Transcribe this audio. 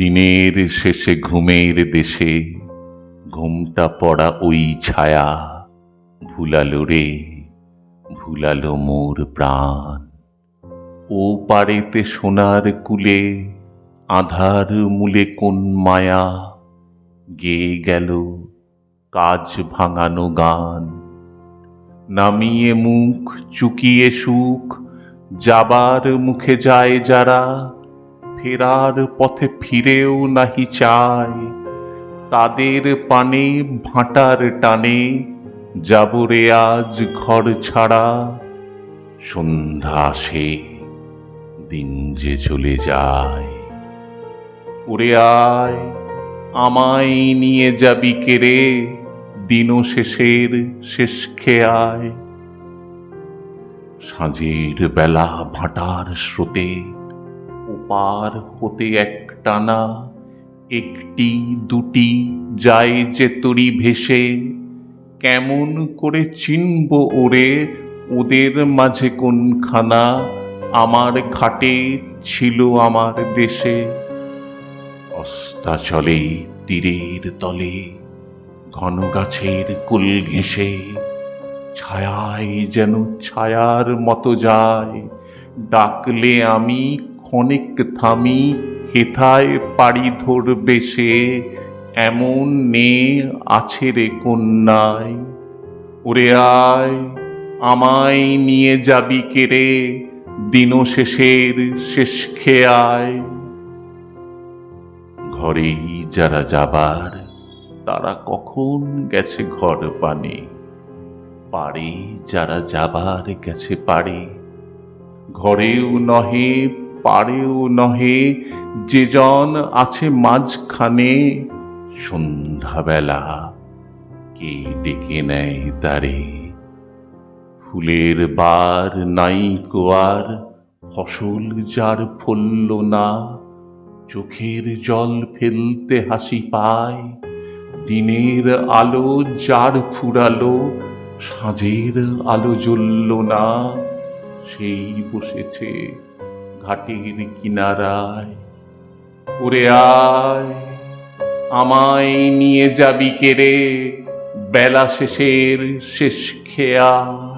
দিনের শেষে ঘুমের দেশে, ঘুমটা পড়া ওই ছায়া ভুলালো রে, ভুলালো মোর প্রাণ। ও পারেতে সোনার কুলে, আধার মূলে কোন মায়া? গেয়ে গেল কাজ ভাঙানো গান। নামিয়ে মুখ, চুকিয়ে সুখ, যাবার মুখে যায় যারা ফেরার পথে ফিরেও নাহি চায়। তাদের পানে ভাঁটার টানে যাবরে আজ ঘর ছাড়া। সন্ধ্যা আসে, দিন যে চলে যায়। ওরে আয়, আমায় নিয়ে যাবি কেড়ে দিন শেষের শেষ খেয়ায় সাঁঝের বেলা ভাটার স্রোতে ওপার হতে এক টানা, একটি, দুটি যায় যে তরি ভেসে, কেমন করে চিনব ওরে, ওদের মাঝে কোনখানা, আমার ঘাটে ছিল আমার দেশে। অস্তাচলে তীরের তলে, ঘন গাছের কুল ঘেঁষে, ছায়ায় যেন ছায়ার মতো যায়, ডাকলে আমি ক্ষণিক থামি, হেথায় পাড়ি ধরবে সে, এমন নে আছে রে কন্যায়। ওরে আয়, আমায় নিয়ে যাবি কেড়ে দিন শেষের শেষ খেয়ায়। ঘরেই যারা যাবার, তারা কখন গেছে ঘর পানে? পারে যারা যাবার গেছে পারে ঘরেও নহে পারেও নহে যে জন আছে মাঝখানে। সন্ধ্যাবেলা কে ডেকে নেয় তারে? ফুলের বার নাই কোয়ার ফসল যার ফলল না। চোখের জল ফেলতে হাসি পায়, দিনের আলো যার ফুরালো, সাঁঝের আলো জ্বলল না। সেই বসেছে ঘাটের কিনারায়। ওরে আয় আমায় নিয়ে যাবি কেড়ে। বেলা শেষের শেষ খেয়া